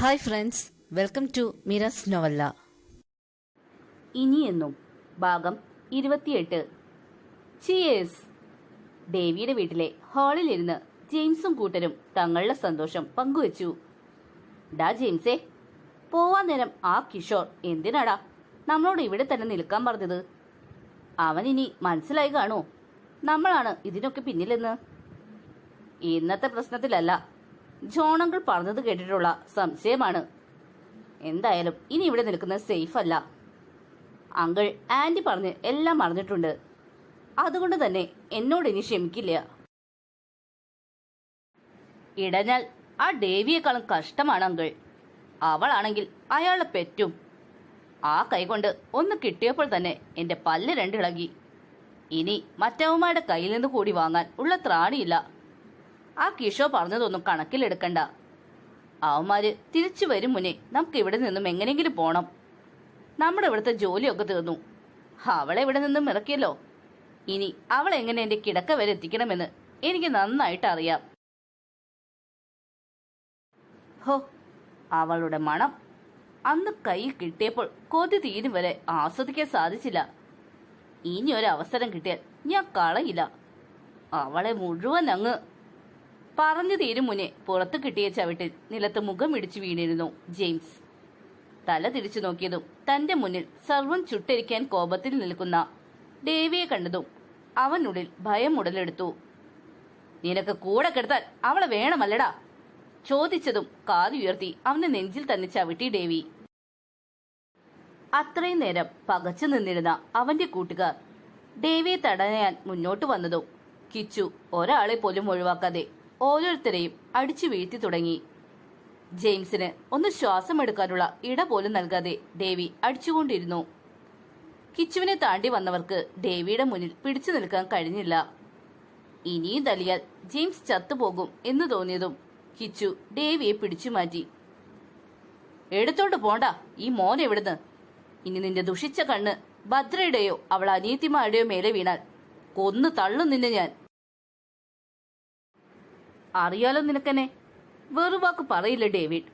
Hi friends welcome to മിറസ് നോവല്ല ഇനിയെന്നും ഭാഗം ഇരുപത്തിയെട്ട്. ചിയേഴ്സ് ഡേവിയുടെ വീട്ടിലെ ഹാളിലിരുന്ന് ജെയിംസും കൂട്ടരും തങ്ങളുടെ സന്തോഷം പങ്കുവച്ചു. ഡാ ജെയിംസേ പോവാൻ നേരം ആ കിഷോർ എന്തിനാടാ നമ്മളോട് ഇവിടെ തന്നെ നിൽക്കാൻ പറഞ്ഞത്? അവൻ ഇനി മനസ്സിലായി കാണോ നമ്മളാണ് ഇതിനൊക്കെ പിന്നിലെന്ന്? ഇന്നത്തെ പ്രശ്നത്തിലല്ല. ജോണങ്കിൾ പറഞ്ഞത് കേട്ടിട്ടുള്ള സംശയമാണ്. എന്തായാലും ഇനി ഇവിടെ നിൽക്കുന്നത് സേഫ് അല്ല. അങ്കിൾ ആന്റി പറഞ്ഞ് എല്ലാം മറന്നിട്ടുണ്ട്. അതുകൊണ്ട് തന്നെ എന്നോട് ഇനി ക്ഷമിക്കില്ല. ഇടഞ്ഞാൽ ആ ദേവിയെക്കാളും കഷ്ടമാണ് അങ്കിൾ. അവളാണെങ്കിൽ അയാളെ പെറ്റും. ആ കൈകൊണ്ട് ഒന്ന് കിട്ടിയപ്പോൾ തന്നെ എന്റെ പല്ല് രണ്ടിളകി ഇനി മറ്റവന്മാരുടെ കയ്യിൽ നിന്ന് കൂടി വാങ്ങാൻ ഉള്ള ത്രാണിയില്ല. ആ കിഷോ പറഞ്ഞതൊന്നും കണക്കിലെടുക്കണ്ട അവന്മാര് തിരിച്ചു വരും മുന്നേ നമുക്ക് ഇവിടെ നിന്നും എങ്ങനെയെങ്കിലും പോണം. നമ്മുടെ ഇവിടുത്തെ ജോലിയൊക്കെ തീർന്നു. അവളെ ഇവിടെ നിന്നും ഇറക്കിയല്ലോ. ഇനി അവളെ എങ്ങനെ എന്റെ കിടക്ക വരെ എത്തിക്കണമെന്ന് എനിക്ക് നന്നായിട്ട് അറിയാം. ഹോ അവളുടെ മണം അന്ന് കയ്യിൽ കിട്ടിയപ്പോൾ കൊതി തീരും വരെ ആസ്വദിക്കാൻ സാധിച്ചില്ല. ഇനി ഒരു അവസരം കിട്ടിയാൽ ഞാൻ കളയില്ല. അവളെ മുഴുവൻ അങ്ങ് പറഞ്ഞു തീരും മുന്നേ. പുറത്ത് കിട്ടിയ ചവിട്ടിൽ നിലത്ത് മുഖം ഇടിച്ചു വീണിരുന്നു ജെയിംസ്. തല തിരിച്ചു നോക്കിയതും തന്റെ മുന്നിൽ സർവം ചുട്ടരിക്കാൻ കോപത്തിൽ നിൽക്കുന്ന ദേവിയെ കണ്ടതും അവനുള്ളിൽ ഭയം ഉടലെടുത്തു. നിനക്ക് കൂടെ കിടത്താൻ അവളെ വേണമല്ലടാ ചോദിച്ചതും കാതുയർത്തി അവനെ നെഞ്ചിൽ തന്നെ ചവിട്ടി ദേവി അത്രയും നേരം പകച്ചു നിന്നിരുന്ന അവന്റെ കൂട്ടുകാർ ദേവിയെ തടയാൻ മുന്നോട്ട് വന്നതും കിച്ചു ഒരാളെ പോലും ഒഴിവാക്കാതെ ഓരോരുത്തരെയും അടിച്ചു വീഴ്ത്തി തുടങ്ങി. ജെയിംസിന് ഒന്ന് ശ്വാസം എടുക്കാനുള്ള ഇട പോലും നൽകാതെ ഡേവി അടിച്ചുകൊണ്ടിരുന്നു. കിച്ചുവിനെ താണ്ടി വന്നവർക്ക് ദേവിയുടെ മുന്നിൽ പിടിച്ചു നിൽക്കാൻ കഴിഞ്ഞില്ല. ഇനിയും തലിയാൽ ജെയിംസ് ചത്തുപോകും എന്ന് തോന്നിയതും കിച്ചു ഡേവിയെ പിടിച്ചു മാറ്റി. എടുത്തോണ്ട് പോണ്ട ഈ മോൻ എവിടുന്ന്? ഇനി നിന്റെ ദുഷിച്ച കണ്ണ് ഭദ്രയുടെയോ അവൾ അനിയത്തിമാരുടെയോ മേലെ വീണാൽ കൊന്നു തള്ളും നിന്നെ ഞാൻ. അറിയാലോ നിനക്കെന്നെ? വെറുവാക്ക് പറയില്ല ഡേവിഡ്?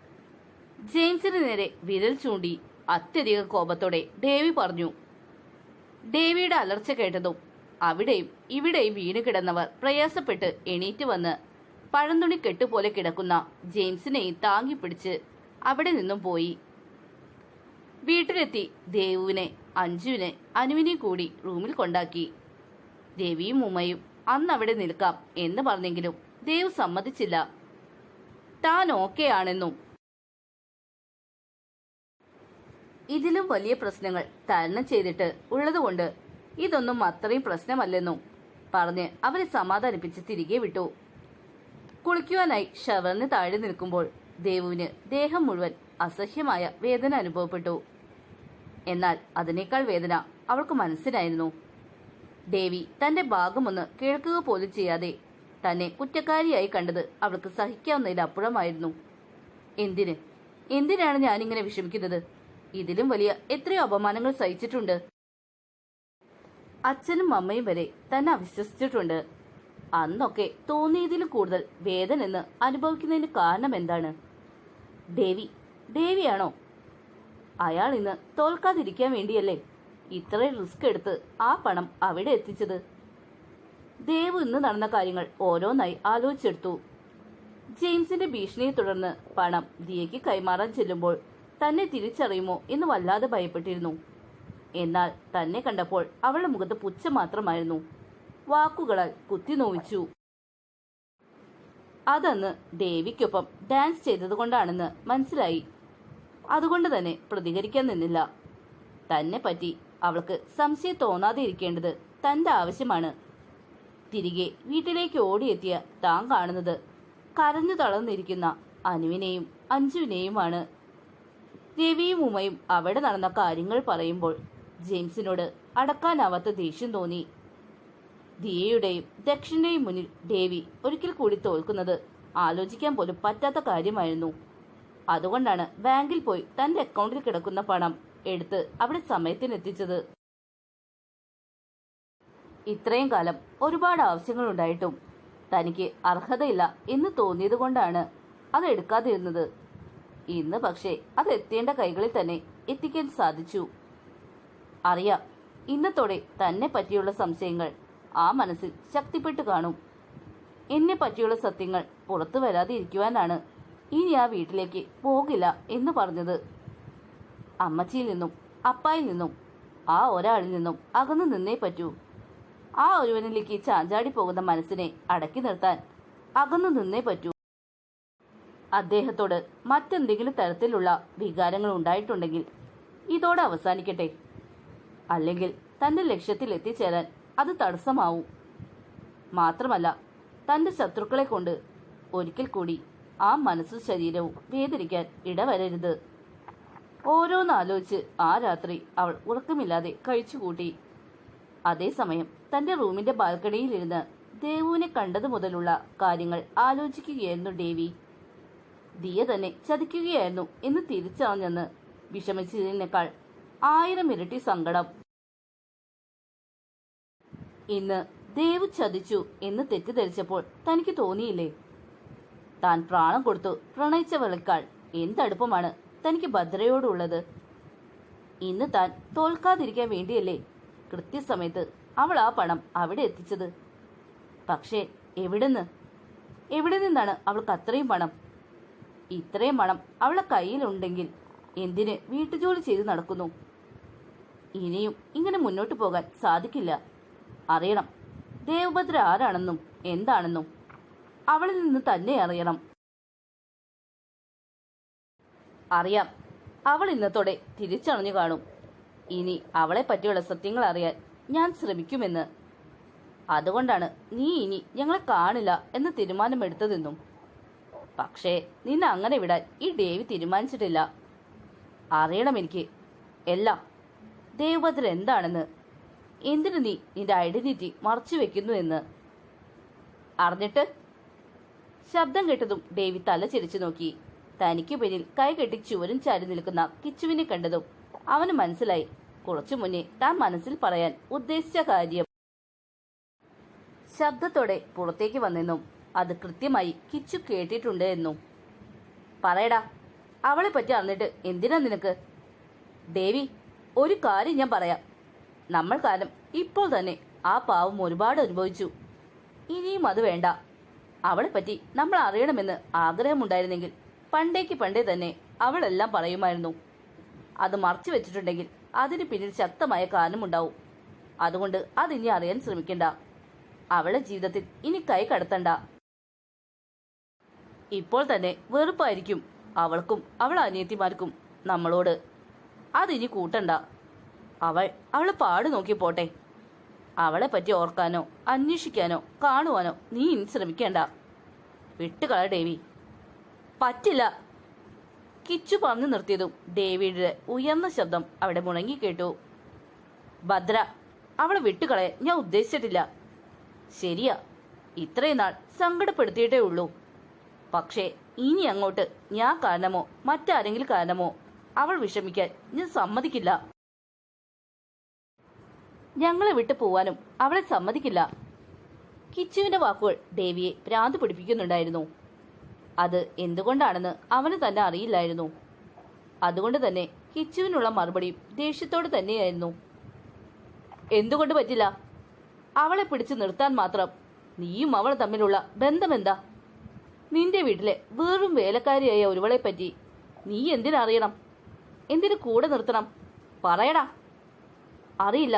ജെയിംസിന് നേരെ വിരൽ ചൂണ്ടി അത്യധിക കോപത്തോടെ ഡേവി പറഞ്ഞു. ഡേവിയുടെ അലർച്ച കേട്ടതും അവിടെയും ഇവിടെയും വീണ് കിടന്നവർ പ്രയാസപ്പെട്ട് എണീറ്റ് വന്ന് പഴന്തുണി കെട്ടുപോലെ കിടക്കുന്ന ജെയിംസിനെയും താങ്ങിപ്പിടിച്ച് അവിടെ നിന്നും പോയി. വീട്ടിലെത്തി ദേവുവിനെ അഞ്ജുവിനെ അനുവിനെയും കൂടി റൂമിൽ കൊണ്ടാക്കി. ദേവിയും ഉമ്മയും അന്ന് അവിടെ നിൽക്കാം എന്ന് പറഞ്ഞെങ്കിലും ദേവ് സമ്മതിച്ചില്ല. താൻ ഓക്കെ ആണെന്നും. ഇതിലും വലിയ പ്രശ്നങ്ങൾ തരണം ചെയ്തിട്ട് ഉള്ളതുകൊണ്ട് ഇതൊന്നും അത്രയും പ്രശ്നമല്ലെന്നും പറഞ്ഞ് അവരെ സമാധാനിപ്പിച്ച് തിരികെ വിട്ടു. കുളിക്കുവാനായി ഷവറിന് താഴെ നിൽക്കുമ്പോൾ ദേവുവിന് ദേഹം മുഴുവൻ അസഹ്യമായ വേദന അനുഭവപ്പെട്ടു. എന്നാൽ അതിനേക്കാൾ വേദന അവൾക്ക് മനസ്സിലായിരുന്നു. ദേവി തന്റെ ഭാഗമൊന്ന് കേൾക്കുക പോലും ചെയ്യാതെ തന്നെ കുറ്റക്കാരിയായി കണ്ടത് അവൾക്ക് സഹിക്കാവുന്നതിലപ്പുറമായിരുന്നു എന്തിന്? എന്തിനാണ് ഞാനിങ്ങനെ വിഷമിക്കുന്നത്? ഇതിലും വലിയ എത്രയോ അപമാനങ്ങൾ സഹിച്ചിട്ടുണ്ട്. അച്ഛനും അമ്മയും വരെ തന്നെ അവിശ്വസിച്ചിട്ടുണ്ട്. അന്നൊക്കെ തോന്നിയതിലും കൂടുതൽ വേദന എന്ന് അനുഭവിക്കുന്നതിന് കാരണം എന്താണ്? ദേവി ദേവിയാണോ? അയാൾ ഇന്ന് തോൽക്കാതിരിക്കാൻ വേണ്ടിയല്ലേ ഇത്രയും റിസ്ക് എടുത്ത് ആ പണം അവിടെ എത്തിച്ചത്? ദേവ് ഇന്ന് നടന്ന കാര്യങ്ങൾ ഓരോന്നായി ആലോചിച്ചെടുത്തു. ജെയിംസിന്റെ ഭീഷണിയെ തുടർന്ന് പണം ദിയയ്ക്ക് കൈമാറാൻ ചെല്ലുമ്പോൾ തന്നെ തിരിച്ചറിയുമോ എന്ന് വല്ലാതെ ഭയപ്പെട്ടിരുന്നു. എന്നാൽ തന്നെ കണ്ടപ്പോൾ അവളുടെ മുഖത്ത് പുച്ഛം മാത്രമായിരുന്നു. വാക്കുകളാൽ കുത്തി നോവിച്ചു. അതന്ന് ദേവിക്കൊപ്പം ഡാൻസ് ചെയ്തതുകൊണ്ടാണെന്ന് മനസ്സിലായി. അതുകൊണ്ട് തന്നെ പ്രതികരിക്കാൻ നിന്നില്ല. തന്നെ പറ്റി അവൾക്ക് സംശയം തോന്നാതെ ഇരിക്കേണ്ടത് തന്റെ ആവശ്യമാണ് തിരികെ വീട്ടിലേക്ക് ഓടിയെത്തിയ താൻ കാണുന്നത് കരഞ്ഞു തളർന്നിരിക്കുന്ന അനുവിനെയും അഞ്ജുവിനെയുമാണ്. രവിയും ഉമയും അവിടെ നടന്ന കാര്യങ്ങൾ പറയുമ്പോൾ ജെയിംസിനോട് അടക്കാനാവാത്ത ദേഷ്യം തോന്നി. ദിയയുടെയും ദക്ഷിണയുടെയും മുന്നിൽ ദേവി ഒരിക്കൽ കൂടി തോൽക്കുന്നത് ആലോചിക്കാൻ പോലും പറ്റാത്ത കാര്യമായിരുന്നു. അതുകൊണ്ടാണ് ബാങ്കിൽ പോയി തന്റെ അക്കൗണ്ടിൽ കിടക്കുന്ന പണം എടുത്ത് അവിടെ സമയത്തിനെത്തിച്ചത്. ഇത്രയും കാലം ഒരുപാട് ആവശ്യങ്ങളുണ്ടായിട്ടും തനിക്ക് അർഹതയില്ല എന്ന് തോന്നിയത് കൊണ്ടാണ് അത് എടുക്കാതിരുന്നത്. ഇന്ന് പക്ഷേ അത് എത്തേണ്ട കൈകളിൽ തന്നെ എത്തിക്കാൻ സാധിച്ചു. അറിയാം ഇന്നത്തോടെ തന്നെ പറ്റിയുള്ള സംശയങ്ങൾ ആ മനസ്സിൽ ശക്തിപ്പെട്ടു കാണും. എന്നെ പറ്റിയുള്ള സത്യങ്ങൾ പുറത്തു വരാതിരിക്കുവാനാണ് ഇനി ആ വീട്ടിലേക്ക് പോകില്ല എന്ന് പറഞ്ഞത്. അമ്മച്ചിയിൽ നിന്നും അപ്പായിൽ നിന്നും ആ ഒരാളിൽ നിന്നും അകന്നു നിന്നേ പറ്റൂ. ആ ഒരുവനിലേക്ക് ചാഞ്ചാടി പോകുന്ന മനസ്സിനെ അടക്കി നിർത്താൻ അകന്നു നിന്നേ പറ്റൂ. അദ്ദേഹത്തോട് മറ്റെന്തെങ്കിലും തരത്തിലുള്ള വികാരങ്ങൾ ഉണ്ടായിട്ടുണ്ടെങ്കിൽ ഇതോടെ അവസാനിക്കട്ടെ. അല്ലെങ്കിൽ തന്റെ ലക്ഷ്യത്തിൽ എത്തിച്ചേരാൻ അത് തടസ്സമാവും. മാത്രമല്ല തന്റെ ശത്രുക്കളെ കൊണ്ട് ഒരിക്കൽ കൂടി ആ മനസ്സും ശരീരവും വേദനിക്കാൻ ഇടവരരുത്. ഓരോന്നാലോചിച്ച് ആ രാത്രി അവൾ ഉറക്കമില്ലാതെ കഴിച്ചുകൂട്ടി അതേസമയം തന്റെ റൂമിന്റെ ബാൽക്കണിയിലിരുന്ന് ദേവുവിനെ കണ്ടതു മുതലുള്ള കാര്യങ്ങൾ ആലോചിക്കുകയായിരുന്നു ദേവി. ദിയ തന്നെ ചതിക്കുകയായിരുന്നു എന്ന് തിരിച്ചറിഞ്ഞെന്ന് വിഷമിച്ചതിനേക്കാൾ ആയിരം ഇരട്ടി സങ്കടം. ഇന്ന് ദേവ് ചതിച്ചു എന്ന് തെറ്റിദ്ധരിച്ചപ്പോൾ തനിക്ക് തോന്നിയില്ലേ? താൻ പ്രാണം കൊടുത്തു പ്രണയിച്ചവളേക്കാൾ എന്തടുപ്പമാണ് തനിക്ക് ഭദ്രയോടുള്ളത്? ഇന്ന് താൻ തോൽക്കാതിരിക്കാൻ വേണ്ടിയല്ലേ കൃത്യസമയത്ത് അവൾ ആ പണം അവിടെ എത്തിച്ചത്. പക്ഷേ എവിടുന്ന്? എവിടെ നിന്നാണ് അവൾക്ക് അത്രയും പണം? ഇത്രയും പണം അവളെ കയ്യിലുണ്ടെങ്കിൽ എന്തിന് വീട്ടുജോലി ചെയ്ത് നടക്കുന്നു? ഇനിയും ഇങ്ങനെ മുന്നോട്ട് പോകാൻ സാധിക്കില്ല. അറിയണം ദേവഭദ്ര ആരാണെന്നും എന്താണെന്നും അവളിൽ നിന്ന് തന്നെ അറിയണം. അറിയാം അവൾ ഇന്നത്തോടെ തിരിച്ചറിഞ്ഞു കാണും. ഇനി അവളെ പറ്റിയുള്ള സത്യങ്ങൾ അറിയാൻ ഞാൻ ശ്രമിക്കുമെന്ന്. അതുകൊണ്ടാണ് നീ ഇനി ഞങ്ങളെ കാണില്ല എന്ന് തീരുമാനമെടുത്തതെന്നും. പക്ഷേ നിന്നെ അങ്ങനെ വിടാൻ ഈ ദേവി തീരുമാനിച്ചിട്ടില്ല. അറിയണം എനിക്ക്. എല്ലാം. ദേവഭദ്ര എന്താണെന്ന്. എന്തിനു നീ നിന്റെ ഐഡന്റിറ്റി മറച്ചു വെക്കുന്നു എന്ന്. അറിഞ്ഞിട്ട്? ശബ്ദം കേട്ടതും ദേവി തല ചിരിച്ചു നോക്കി. തനിക്ക് പിന്നിൽ കൈകെട്ടി ചുവരും ചാരി നിൽക്കുന്ന കിച്ചുവിനെ കണ്ടതും അവന് മനസ്സിലായി. കുറച്ചു മുന്നേ താൻ മനസ്സിൽ പറയാൻ ഉദ്ദേശിച്ച കാര്യം. ശബ്ദത്തോടെ പുറത്തേക്ക് വന്നെന്നും അത് കൃത്യമായി കിച്ചു കേട്ടിട്ടുണ്ട് എന്നും. പറയടാ അവളെ പറ്റി അറിഞ്ഞിട്ട് എന്തിനാ നിനക്ക്? ദേവി ഒരു കാര്യം ഞാൻ പറയാം. നമ്മൾ കാലം ഇപ്പോൾ തന്നെ ആ പാവം ഒരുപാട് അനുഭവിച്ചു. ഇനിയും അത് വേണ്ട. അവളെ പറ്റി നമ്മൾ അറിയണമെന്ന് ആഗ്രഹമുണ്ടായിരുന്നെങ്കിൽ പണ്ടേക്ക് പണ്ടേ തന്നെ അവളെല്ലാം പറയുമായിരുന്നു. അത് മറച്ചു വെച്ചിട്ടുണ്ടെങ്കിൽ അതിന് പിന്നിൽ ശക്തമായ കാരണമുണ്ടാവും അതുകൊണ്ട് അതിനി അറിയാൻ ശ്രമിക്കണ്ട. അവളെ ജീവിതത്തിൽ ഇനി കൈ കടത്തണ്ട. ഇപ്പോൾ തന്നെ വെറുപ്പായിരിക്കും അവൾക്കും അവൾ അനിയത്തിമാർക്കും നമ്മളോട്. അതിനി കൂട്ടണ്ട. അവൾ അവളെ പാട് നോക്കി പോട്ടെ. അവളെ പറ്റി ഓർക്കാനോ അന്വേഷിക്കാനോ കാണുവാനോ നീ ഇനി ശ്രമിക്കേണ്ട. വിട്ടുകള ദേവി പറ്റില്ല. കിച്ചു പറഞ്ഞു നിർത്തിയതും ഡേവിഡിന്റെ ഉയർന്ന ശബ്ദം അവിടെ മുണങ്ങി കേട്ടു. ഭദ്ര അവളെ വിട്ടുകളെ ഞാൻ ഉദ്ദേശിച്ചിട്ടില്ല. ശരിയാ ഇത്രയും നാൾ സങ്കടപ്പെടുത്തിയിട്ടേ ഉള്ളൂ. പക്ഷേ ഇനി അങ്ങോട്ട് ഞാൻ കാരണമോ മറ്റാരെങ്കിലും കാരണമോ അവൾ വിഷമിക്കാൻ ഞാൻ സമ്മതിക്കില്ല. ഞങ്ങളെ വിട്ടു പോവാനും അവളെ സമ്മതിക്കില്ല. കിച്ചുവിന്റെ വാക്കുകൾ ദേവിയെ ഭ്രാന്ത് പിടിപ്പിക്കുന്നുണ്ടായിരുന്നു. അത് എന്തുകൊണ്ടാണെന്ന് അവന് തന്നെ അറിയില്ലായിരുന്നു. അതുകൊണ്ട് തന്നെ കിച്ചുവിനുള്ള മറുപടി ദേഷ്യത്തോട് തന്നെയായിരുന്നു. എന്തുകൊണ്ട് പറ്റില്ല? അവളെ പിടിച്ചു നിർത്താൻ മാത്രം നീയും അവൾ തമ്മിലുള്ള ബന്ധമെന്താ? നിന്റെ വീട്ടിലെ വെറും വേലക്കാരിയായ ഒരുവളെ പറ്റി നീ എന്തിനറിയണം? എന്തിനു കൂടെ നിർത്തണം? പറയടാ. അറിയില്ല.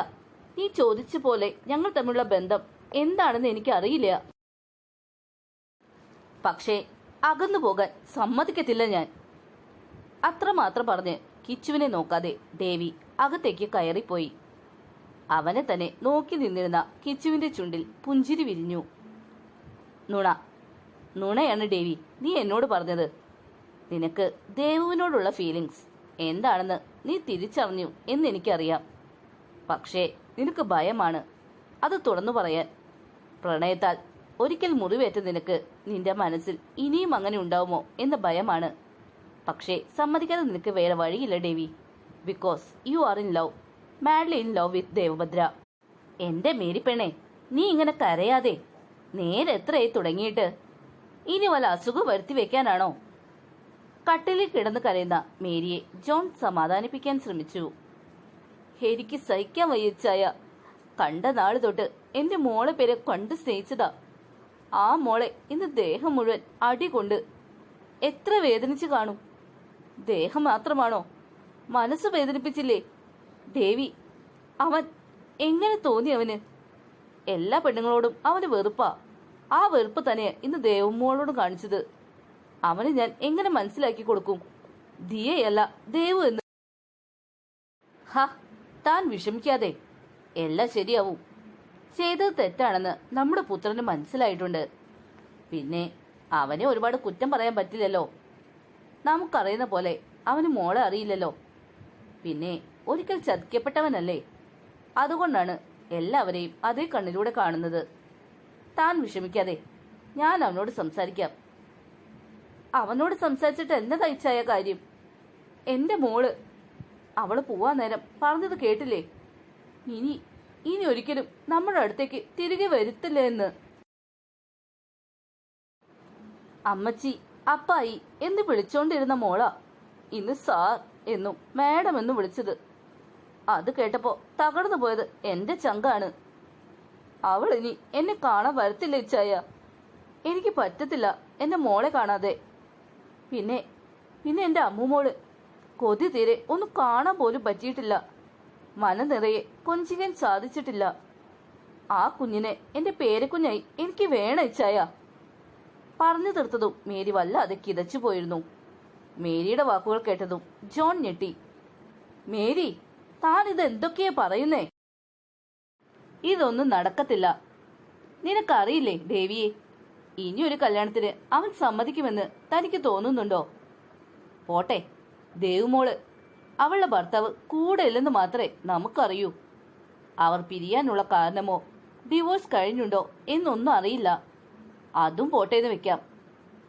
നീ ചോദിച്ച പോലെ ഞങ്ങൾ തമ്മിലുള്ള ബന്ധം എന്താണെന്ന് എനിക്ക് അറിയില്ല പക്ഷേ അകന്നു പോകാൻ സമ്മതിക്കത്തില്ല ഞാൻ. അത്രമാത്രം പറഞ്ഞ് കിച്ചുവിനെ നോക്കാതെ ദേവി അകത്തേക്ക് കയറിപ്പോയി. അവനെ തന്നെ നോക്കി നിന്നിരുന്ന കിച്ചുവിന്റെ ചുണ്ടിൽ പുഞ്ചിരി വിരിഞ്ഞു. നുണ നുണയാണ് ദേവി നീ എന്നോട് പറഞ്ഞത്. നിനക്ക് ദേവുവിനോടുള്ള ഫീലിങ്സ് എന്താണെന്ന് നീ തിരിച്ചറിഞ്ഞു എന്ന് എനിക്കറിയാം പക്ഷേ നിനക്ക് ഭയമാണ്. അത് തുറന്നു പറയാൻ. പ്രണയത്താൽ ഒരിക്കൽ മുറിവേറ്റ നിനക്ക് നിന്റെ മനസ്സിൽ ഇനിയും അങ്ങനെ ഉണ്ടാവുമോ എന്ന ഭയമാണ്. പക്ഷേ സമ്മതിക്കാതെ നിനക്ക് വേറെ വഴിയില്ല Davy. Because you are in love madly in love with Devabhadra. എന്റെ മേരിപ്പെണ്ണേ നീ ഇങ്ങനെ കരയാതെ നേരെ എത്രയായി തുടങ്ങിയിട്ട്? ഇനി വല്ല അസുഖം വരുത്തി വെക്കാനാണോ? കട്ടിലിൽ കിടന്ന് കരയുന്ന മേരിയെ ജോൺ സമാധാനിപ്പിക്കാൻ ശ്രമിച്ചു. എനിക്ക് സഹിക്കാൻ വയ്യച്ചായ കണ്ട നാൾ തൊട്ട് എന്റെ മോളെ പേരെ കണ്ട് സ്നേഹിച്ചതാ. ആ മോളെ ഇന്ന് ദേഹം മുഴുവൻ അടി കൊണ്ട് എത്ര വേദനിച്ചു കാണും. ദേഹം മാത്രമാണോ? മനസ്സ് വേദനിപ്പിച്ചില്ലേ? ദേവി അവൻ എങ്ങനെ തോന്നി അവന്? എല്ലാ പെണ്ണുങ്ങളോടും അവന് വെറുപ്പാ. ആ വെറുപ്പ് തന്നെ ഇന്ന് ദേവമ്മോളോട് കാണിച്ചത്. അവന് ഞാൻ എങ്ങനെ മനസ്സിലാക്കി കൊടുക്കും? ദിയയല്ല ദേവു എന്ന്. ഹ താൻ വിഷമിക്കാതെ. എല്ലാം ശരിയാവും. ചെയ്തത് തെറ്റാണെന്ന് നമ്മുടെ പുത്രന് മനസ്സിലായിട്ടുണ്ട്. പിന്നെ അവനെ ഒരുപാട് കുറ്റം പറയാൻ പറ്റില്ലല്ലോ. നമുക്കറിയുന്ന പോലെ അവന് മോളെ അറിയില്ലല്ലോ. പിന്നെ ഒരിക്കൽ ചതിക്കപ്പെട്ടവനല്ലേ? അതുകൊണ്ടാണ് എല്ലാവരെയും അതേ കണ്ണിലൂടെ കാണുന്നത്. താൻ വിഷമിക്കാതെ ഞാൻ അവനോട് സംസാരിക്കാം. അവനോട് സംസാരിച്ചിട്ട് എന്നെ തയ്ച്ചായ കാര്യം? എന്റെ മോൾ അവൾ പോവാൻ നേരം പറഞ്ഞത് കേട്ടില്ലേ? ഇനി ഇനി ഒരിക്കലും നമ്മുടെ അടുത്തേക്ക് തിരികെ വരുത്തില്ല എന്ന് അമ്മച്ചി അപ്പായി എന്ന് വിളിച്ചോണ്ടിരുന്ന മോള. ഇന്ന് സാർ എന്നും മാഡം എന്നും വിളിച്ചത്. അത് കേട്ടപ്പോ തകർന്നു പോയത് എന്റെ ചങ്കാണ്. അവൾ ഇനി എന്നെ കാണാൻ വരത്തില്ല ഇച്ചായ? എനിക്ക് പറ്റത്തില്ല എന്റെ മോളെ കാണാതെ. പിന്നെ പിന്നെ എന്റെ അമ്മുമോൾ കൊതി തീരെ ഒന്ന് കാണാൻ പോലും പറ്റിയിട്ടില്ല. മന നിറയെ കൊഞ്ചിക്കാൻ സാധിച്ചിട്ടില്ല. ആ കുഞ്ഞിനെ എന്റെ പേരക്കുഞ്ഞായി എനിക്ക് വേണ ഇച്ചായ. പറഞ്ഞു തീർത്തതും മേരി വല്ലാതെ കിതച്ചു പോയിരുന്നു. മേരിയുടെ വാക്കുകൾ കേട്ടതും ജോൺ ഞെട്ടി. മേരി താൻ ഇത് എന്തൊക്കെയാ പറയുന്നേ? ഇതൊന്നും നടക്കത്തില്ല. നിനക്കറിയില്ലേ ദേവിയെ? ഇനി ഒരു കല്യാണത്തിന് അവൻ സമ്മതിക്കുമെന്ന് തനിക്ക് തോന്നുന്നുണ്ടോ? പോട്ടെ ദേവുമോൾ അവളുടെ ഭർത്താവ് കൂടെ ഇല്ലെന്ന് മാത്രമേ നമുക്കറിയൂ. അവർ പിരിയാനുള്ള കാരണമോ ഡിവോഴ്സ് കഴിഞ്ഞുണ്ടോ എന്നൊന്നും അറിയില്ല. അതും പോട്ടേന്ന് വെക്കാം.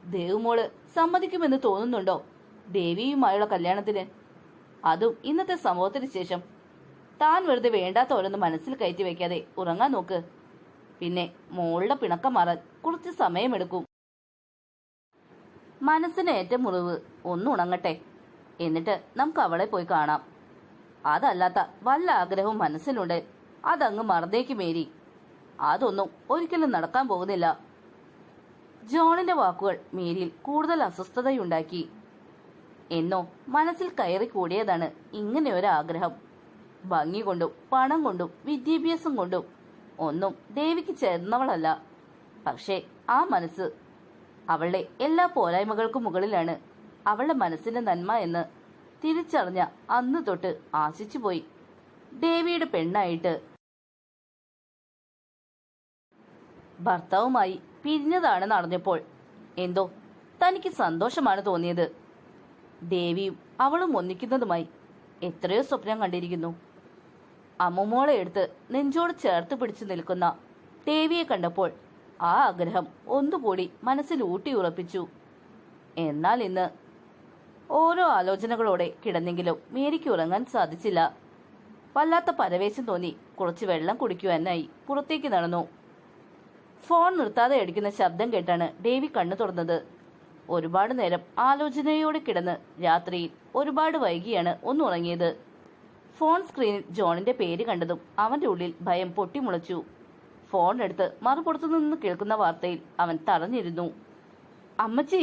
ദേവുമോൾ സമ്മതിക്കുമെന്ന് തോന്നുന്നുണ്ടോ? ദേവിയുമായുള്ള കല്യാണത്തിന്? അതും ഇന്നത്തെ സംഭവത്തിന് ശേഷം. താൻ വെറുതെ വേണ്ടാത്ത ഓരോന്ന് മനസ്സിൽ കയറ്റി വെക്കാതെ ഉറങ്ങാൻ നോക്ക്. പിന്നെ മോളുടെ പിണക്കം മാറാൻ കുറച്ച് സമയമെടുക്കും. മനസ്സിന് ഏറ്റ മുറിവ് ഒന്ന് ഉണങ്ങട്ടെ. എന്നിട്ട് നമുക്ക് അവളെ പോയി കാണാം. അതല്ലാത്ത വല്ല ആഗ്രഹവും മനസ്സിലുണ്ട്. അതങ്ങ് മറന്നേക്ക് മേരി. അതൊന്നും ഒരിക്കലും നടക്കാൻ പോകുന്നില്ല. ജോണിന്റെ വാക്കുകൾ മേരിയിൽ കൂടുതൽ അസ്വസ്ഥതയുണ്ടാക്കി. എന്നോ മനസ്സിൽ കയറി കൂടിയതാണ് ഇങ്ങനെ ഒരു ആഗ്രഹം. ഭംഗി കൊണ്ടും പണം കൊണ്ടും വിദ്യാഭ്യാസം കൊണ്ടും ഒന്നും ദേവിക്ക് ചേർന്നവളല്ല. പക്ഷേ ആ മനസ്സ് അവളുടെ എല്ലാ പോരായ്മകൾക്കും മുകളിലാണ്. അവളുടെ മനസ്സിന്റെ നന്മ എന്ന് തിരിച്ചറിഞ്ഞ അന്ന് തൊട്ട് ആശിച്ചുപോയി. ദേവിയുടെ പെണ്ണായിട്ട് ഭർത്താവുമായി പിരിഞ്ഞതാണെന്ന് അറിഞ്ഞപ്പോൾ എന്തോ തനിക്ക് സന്തോഷമാണ് തോന്നിയത്. ദേവിയും അവളും ഒന്നിക്കുന്നതുമായി എത്രയോ സ്വപ്നം കണ്ടിരിക്കുന്നു. അമ്മുമോളെ എടുത്ത് നെഞ്ചോട് ചേർത്ത് പിടിച്ചു നിൽക്കുന്ന ദേവിയെ കണ്ടപ്പോൾ ആ ആഗ്രഹം ഒന്നുകൂടി മനസ്സിൽ ഊട്ടിയുറപ്പിച്ചു എന്നാൽ ഇന്ന് ഓരോ ആലോചനകളോടെ കിടന്നെങ്കിലും മേരിക്ക് ഉറങ്ങാൻ സാധിച്ചില്ല. വല്ലാത്ത പരവേശം തോന്നി കുറച്ച് വെള്ളം കുടിക്കുവാനായി പുറത്തേക്ക് നടന്നു. ഫോൺ നിർത്താതെ അടിക്കുന്ന ശബ്ദം കേട്ടാണ് ഡേവി കണ്ണു തുറന്നത്. ഒരുപാട് നേരം ആലോചനയോടെ കിടന്ന് രാത്രിയിൽ ഒരുപാട് വൈകിയാണ് ഒന്നുറങ്ങിയത് ഫോൺ സ്ക്രീനിൽ ജോണിന്റെ പേര് കണ്ടതും അവന്റെ ഉള്ളിൽ ഭയം പൊട്ടിമുളച്ചു. ഫോൺ എടുത്ത് മറുപുറത്തു നിന്ന് കേൾക്കുന്ന വാർത്തയിൽ അവൻ തടഞ്ഞിരുന്നു അമ്മച്ചി